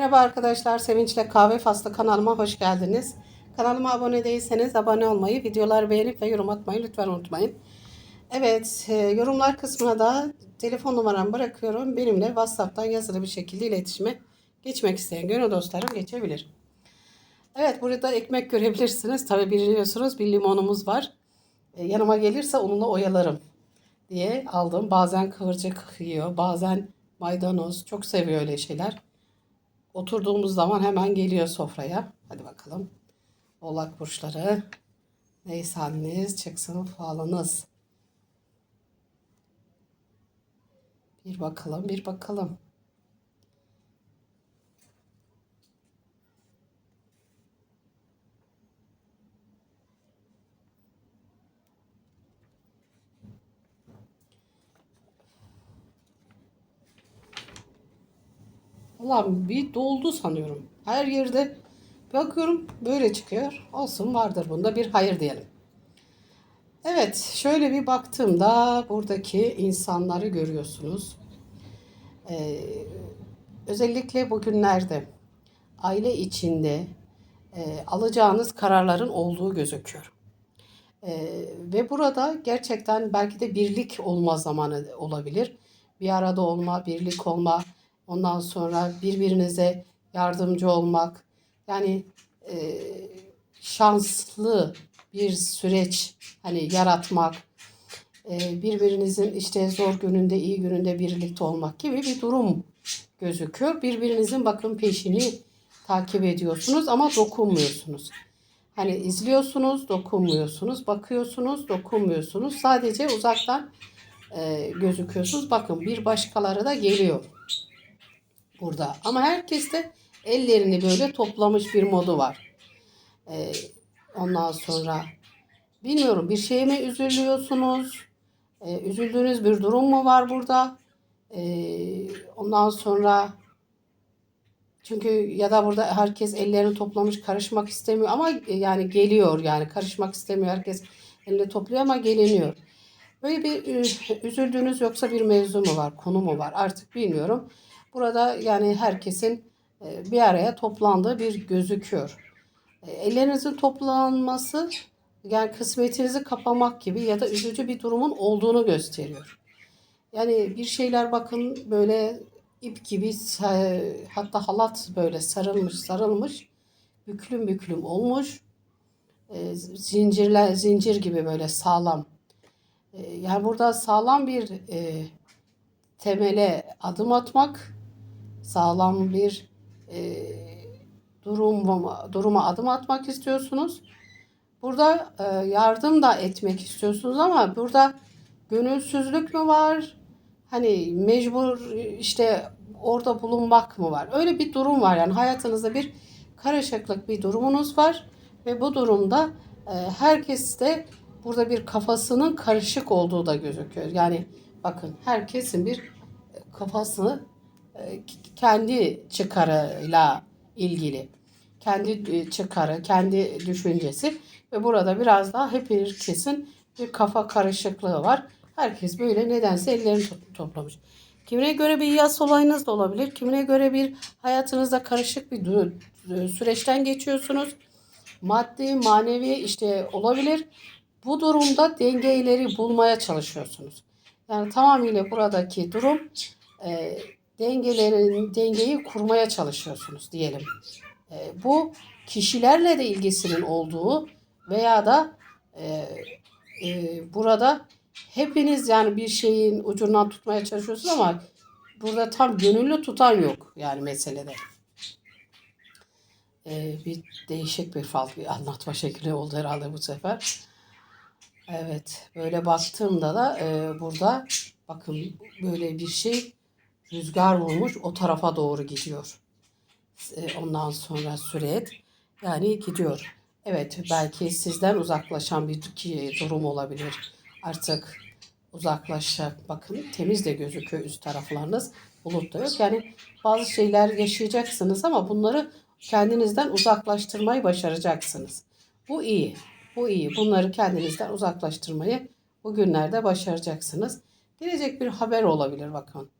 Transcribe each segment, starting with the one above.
Merhaba arkadaşlar, Sevinç'le Kahve Faslı kanalıma hoş geldiniz. Kanalıma abone değilseniz abone olmayı, videoları beğenip ve yorum atmayı lütfen unutmayın. Evet, e, yorumlar kısmına da telefon numaramı bırakıyorum. Benimle WhatsApp'tan yazılı bir şekilde iletişime geçmek isteyen gönül dostlarım geçebilir. Evet, burada ekmek görebilirsiniz. Tabi biliyorsunuz bir limonumuz var. E, yanıma gelirse onunla oyalarım diye aldım. Bazen kıvırcık yiyor, bazen maydanoz. Çok seviyor öyle şeyler. Oturduğumuz zaman hemen geliyor sofraya. Hadi bakalım. Oğlak burçları. Neyse haliniz çıksın falınız. Bir bakalım, bir bakalım. Ulan bir doldu sanıyorum. Her yerde bakıyorum böyle çıkıyor. Olsun vardır bunda bir hayır diyelim. Evet şöyle bir baktığımda buradaki insanları görüyorsunuz. Ee, özellikle bugünlerde aile içinde e, alacağınız kararların olduğu gözüküyor. Ee, ve burada gerçekten belki de birlik olma zamanı olabilir. Bir arada olma, birlik olma, ondan sonra birbirinize yardımcı olmak. Yani e, şanslı bir süreç hani yaratmak, e, birbirinizin işte zor gününde, iyi gününde birlikte olmak gibi bir durum gözüküyor. Birbirinizin bakın peşini takip ediyorsunuz ama dokunmuyorsunuz. Hani izliyorsunuz, dokunmuyorsunuz, bakıyorsunuz, dokunmuyorsunuz. Sadece uzaktan e, gözüküyorsunuz. Bakın bir başkaları da geliyor burada. Ama herkes de ellerini böyle toplamış bir modu var. E, ondan sonra bilmiyorum bir şeye mi üzülüyorsunuz? E, üzüldüğünüz bir durum mu var burada? E, ondan sonra çünkü ya da burada herkes ellerini toplamış karışmak istemiyor ama e, yani geliyor yani karışmak istemiyor. Herkes elini topluyor ama geliniyor. Böyle bir e, üzüldüğünüz yoksa bir mevzu mu var, konu mu var artık bilmiyorum. Burada yani herkesin e, bir araya toplandığı bir gözüküyor. Ellerinizin toplanması yani kısmetinizi kapamak gibi ya da üzücü bir durumun olduğunu gösteriyor. Yani bir şeyler bakın böyle ip gibi hatta halat böyle sarılmış sarılmış büklüm büklüm olmuş e, zincirler zincir gibi böyle sağlam e, yani burada sağlam bir e, temele adım atmak sağlam bir e, durum duruma adım atmak istiyorsunuz burada e, yardım da etmek istiyorsunuz ama burada gönülsüzlük mü var hani mecbur işte orada bulunmak mı var? Öyle bir durum var yani hayatınızda bir karışıklık bir durumunuz var ve bu durumda e, herkes de burada bir kafasının karışık olduğu da gözüküyor. Yani bakın herkesin bir kafasını e, kendi çıkarıyla ilgili. Kendi e, çıkarı, kendi düşüncesi ve burada biraz daha hep herkesin bir kafa karışıklığı var. Herkes böyle nedense ellerini toplamış. Kimine göre bir yaz olayınız da olabilir. Kimine göre bir hayatınızda karışık bir süreçten geçiyorsunuz. Maddi, manevi işte olabilir. Bu durumda dengeleri bulmaya çalışıyorsunuz. Yani tamamıyla buradaki durum e, dengelerin dengeyi kurmaya çalışıyorsunuz diyelim. E, bu kişilerle de ilgisinin olduğu veya da e, e, burada hepiniz yani bir şeyin ucundan tutmaya çalışıyorsunuz ama burada tam gönüllü tutan yok yani meselede. Ee, bir değişik bir bir anlatma şekli oldu herhalde bu sefer. Evet böyle baktığımda da e, burada bakın böyle bir şey rüzgar vurmuş o tarafa doğru gidiyor. E, ondan sonra süret yani gidiyor. Evet belki sizden uzaklaşan bir durum olabilir artık uzaklaşacak. Bakın temiz de gözüküyor üst taraflarınız. Bulut da yok. Yani bazı şeyler yaşayacaksınız ama bunları kendinizden uzaklaştırmayı başaracaksınız. Bu iyi. Bu iyi. Bunları kendinizden uzaklaştırmayı bugünlerde başaracaksınız. Gelecek bir haber olabilir bakın.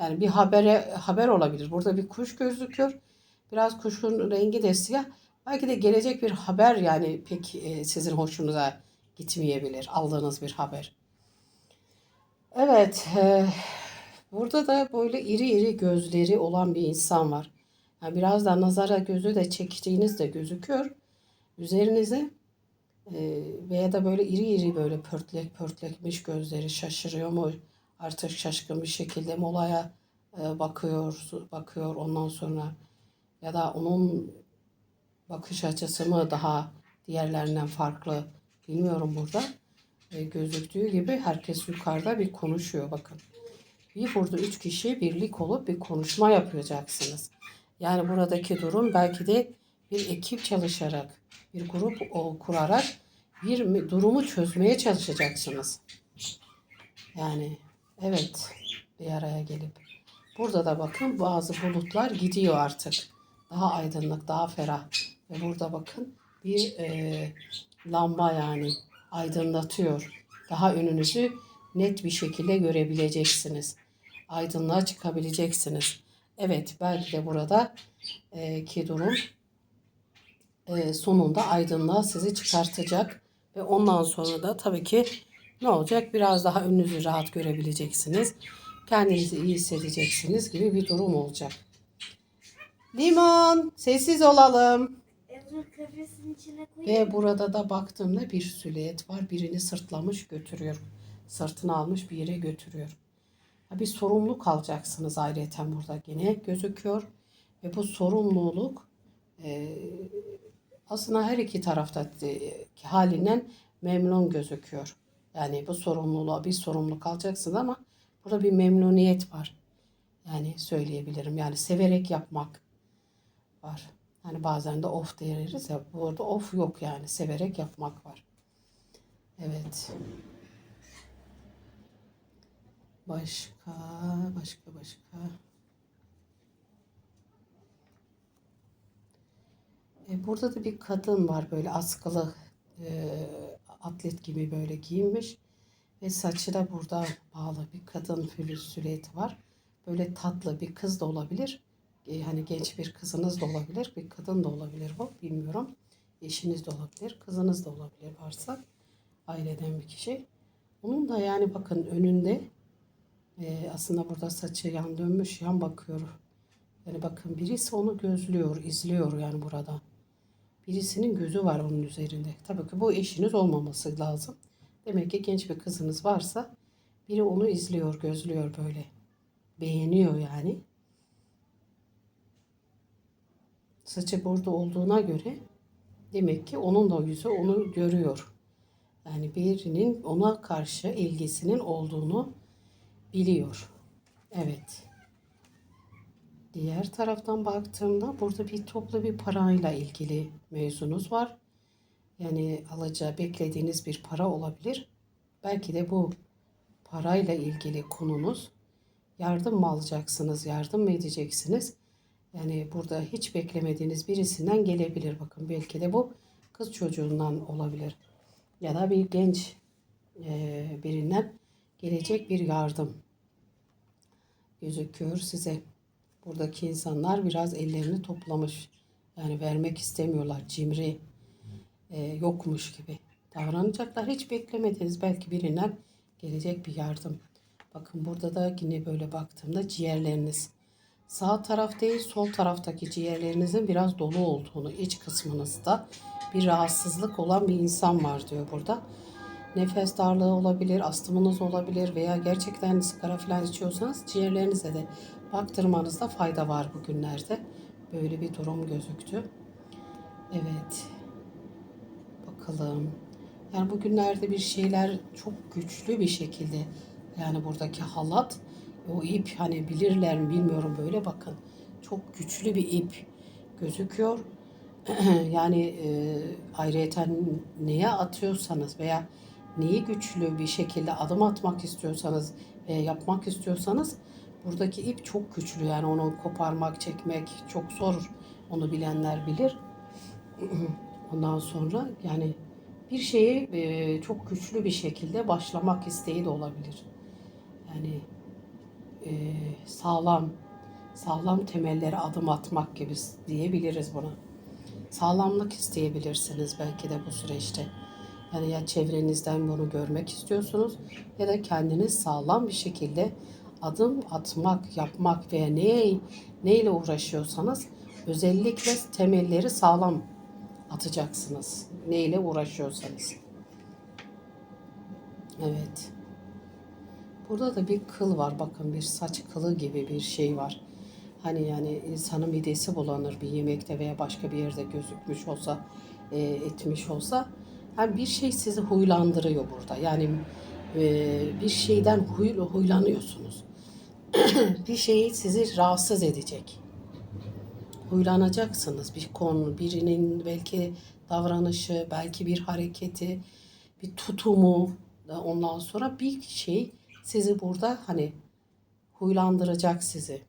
Yani bir habere haber olabilir. Burada bir kuş gözüküyor. Biraz kuşun rengi de siyah. Belki de gelecek bir haber yani pek e, sizin hoşunuza gitmeyebilir. Aldığınız bir haber. Evet. e, burada da böyle iri iri gözleri olan bir insan var. Yani biraz da nazara gözü de çektiğiniz de gözüküyor. Üzerinize e, veya da böyle iri iri böyle pörtlek pörtlekmiş gözleri şaşırıyor mu? Artık şaşkın bir şekilde mi olaya e, bakıyor, bakıyor ondan sonra ya da onun bakış açısı mı daha diğerlerinden farklı bilmiyorum burada. E, gözüktüğü gibi herkes yukarıda bir konuşuyor bakın. Bir burada üç kişi birlik olup bir konuşma yapacaksınız. Yani buradaki durum belki de bir ekip çalışarak, bir grup kurarak bir durumu çözmeye çalışacaksınız. Yani evet bir araya gelip. Burada da bakın bazı bulutlar gidiyor artık. Daha aydınlık, daha ferah. Ve burada bakın bir e, lamba yani aydınlatıyor. Daha önünüzü net bir şekilde görebileceksiniz. Aydınlığa çıkabileceksiniz. Evet belki de burada e, ki durum e, sonunda aydınlığa sizi çıkartacak. Ve ondan sonra da tabii ki ne olacak? Biraz daha önünüzü rahat görebileceksiniz. Kendinizi iyi hissedeceksiniz gibi bir durum olacak. Limon, sessiz olalım. Ve burada da baktığımda bir silüet var. Birini sırtlamış götürüyor. Sırtını almış bir yere götürüyor. Bir sorumluluk alacaksınız ayrıca burada yine gözüküyor. Ve bu sorumluluk e, aslında her iki tarafta e, halinden memnun gözüküyor. Yani bu sorumluluğa bir sorumluluk alacaksınız ama burada bir memnuniyet var. Yani söyleyebilirim. Yani severek yapmak var. Hani bazen de of deriz ya. Burada of yok yani. Severek yapmak var. Evet. Başka, başka, başka. E, burada da bir kadın var böyle askılı e, atlet gibi böyle giyinmiş. Ve saçı da burada bağlı bir kadın silüeti var. Böyle tatlı bir kız da olabilir. E, hani genç bir kızınız da olabilir. Bir kadın da olabilir bu. Bilmiyorum. Eşiniz de olabilir. Kızınız da olabilir varsa. Aileden bir kişi. Onun da yani bakın önünde e, aslında burada saçı yan dönmüş yan bakıyor. Yani bakın birisi onu gözlüyor, izliyor yani burada. Birisinin gözü var onun üzerinde. Tabii ki bu eşiniz olmaması lazım. Demek ki genç bir kızınız varsa biri onu izliyor, gözlüyor böyle. Beğeniyor yani. Saçı burada olduğuna göre demek ki onun da yüzü onu görüyor. Yani birinin ona karşı ilgisinin olduğunu biliyor. Evet. Diğer taraftan baktığımda burada bir toplu bir parayla ilgili mevzunuz var. Yani alacağı beklediğiniz bir para olabilir. Belki de bu parayla ilgili konunuz yardım mı alacaksınız, yardım mı edeceksiniz? Yani burada hiç beklemediğiniz birisinden gelebilir. Bakın belki de bu kız çocuğundan olabilir. Ya da bir genç eee, birinden gelecek bir yardım gözüküyor size. Buradaki insanlar biraz ellerini toplamış. Yani vermek istemiyorlar. Cimri e, yokmuş gibi davranacaklar. Hiç beklemediniz belki birinden gelecek bir yardım. Bakın burada da yine böyle baktığımda ciğerleriniz sağ taraf değil sol taraftaki ciğerlerinizin biraz dolu olduğunu iç kısmınızda bir rahatsızlık olan bir insan var diyor burada. Nefes darlığı olabilir, astımınız olabilir veya gerçekten sigara falan içiyorsanız ciğerlerinize de baktırmanızda fayda var bugünlerde. Böyle bir durum gözüktü. Evet. Bakalım. Yani bugünlerde bir şeyler çok güçlü bir şekilde yani buradaki halat o ip hani bilirler mi bilmiyorum böyle bakın. Çok güçlü bir ip gözüküyor. yani e, ayrıyeten neye atıyorsanız veya neyi güçlü bir şekilde adım atmak istiyorsanız ve yapmak istiyorsanız buradaki ip çok güçlü. Yani onu koparmak, çekmek çok zor. Onu bilenler bilir. Ondan sonra yani bir şeyi e, çok güçlü bir şekilde başlamak isteği de olabilir. Yani e, sağlam sağlam temellere adım atmak gibi diyebiliriz buna. Sağlamlık isteyebilirsiniz belki de bu süreçte. Yani ya çevrenizden bunu görmek istiyorsunuz ya da kendiniz sağlam bir şekilde adım atmak, yapmak veya neye, neyle uğraşıyorsanız özellikle temelleri sağlam atacaksınız. Neyle uğraşıyorsanız. Evet. Burada da bir kıl var. Bakın bir saç kılı gibi bir şey var. Hani yani insanın midesi bulanır bir yemekte veya başka bir yerde gözükmüş olsa, e, etmiş olsa. Yani bir şey sizi huylandırıyor burada. Yani e, bir şeyden huy, huylanıyorsunuz. bir şeyi sizi rahatsız edecek. Huylanacaksınız. Bir konu, birinin belki davranışı, belki bir hareketi, bir tutumu, da ondan sonra bir şey sizi burada hani huylandıracak sizi.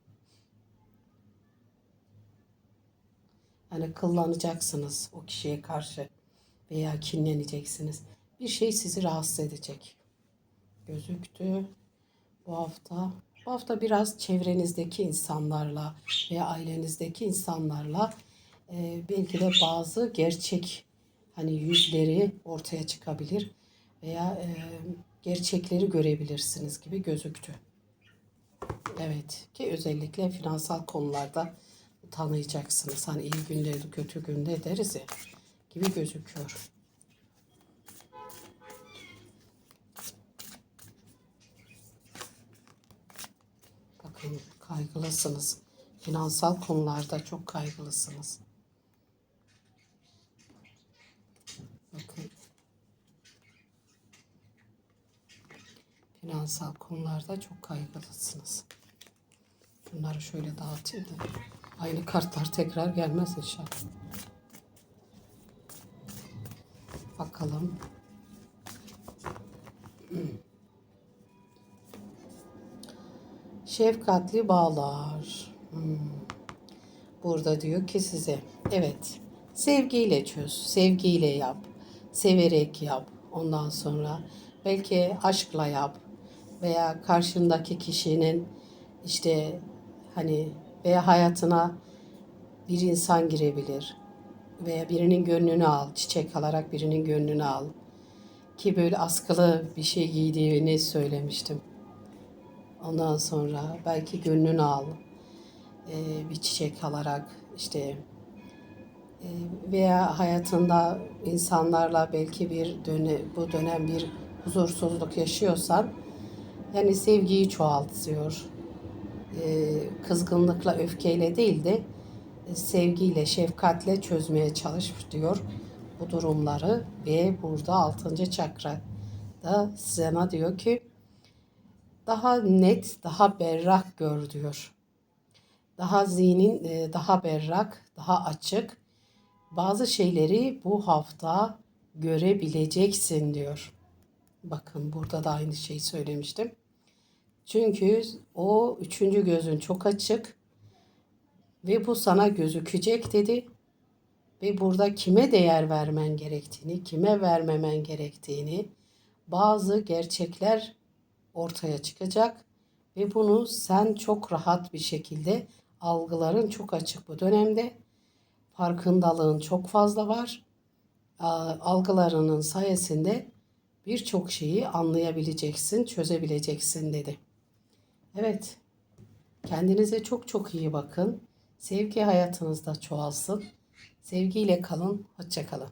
Hani kıllanacaksınız o kişiye karşı veya kinleneceksiniz. Bir şey sizi rahatsız edecek. Gözüktü bu hafta. Bu hafta biraz çevrenizdeki insanlarla veya ailenizdeki insanlarla e, belki de bazı gerçek hani yüzleri ortaya çıkabilir veya e, gerçekleri görebilirsiniz gibi gözüktü. Evet ki özellikle finansal konularda tanıyacaksınız. Hani iyi günde kötü günde deriz ya gibi gözüküyor. Bakın kaygılısınız. Finansal konularda çok kaygılısınız. Bakın. Finansal konularda çok kaygılısınız. Bunları şöyle dağıtayım da aynı kartlar tekrar gelmez inşallah. Bakalım. Şefkatli bağlar. Hmm. Burada diyor ki size evet sevgiyle çöz, sevgiyle yap, severek yap. Ondan sonra belki aşkla yap veya karşındaki kişinin işte hani veya hayatına bir insan girebilir veya birinin gönlünü al, çiçek alarak birinin gönlünü al. Ki böyle askılı bir şey giydiğini söylemiştim. Ondan sonra belki gönlünü al. Ee, bir çiçek alarak işte e, veya hayatında insanlarla belki bir dönem, bu dönem bir huzursuzluk yaşıyorsan yani sevgiyi çoğaltıyor. Ee, kızgınlıkla, öfkeyle değil de sevgiyle, şefkatle çözmeye çalış diyor bu durumları ve burada 6. çakra da sana diyor ki daha net, daha berrak gör diyor. Daha zihnin e, daha berrak, daha açık. Bazı şeyleri bu hafta görebileceksin diyor. Bakın burada da aynı şeyi söylemiştim. Çünkü o üçüncü gözün çok açık ve bu sana gözükecek dedi. Ve burada kime değer vermen gerektiğini, kime vermemen gerektiğini, bazı gerçekler ortaya çıkacak ve bunu sen çok rahat bir şekilde algıların çok açık bu dönemde. Farkındalığın çok fazla var. Algılarının sayesinde birçok şeyi anlayabileceksin, çözebileceksin dedi. Evet. Kendinize çok çok iyi bakın. Sevgi hayatınızda çoğalsın. Sevgiyle kalın. Hoşça kalın.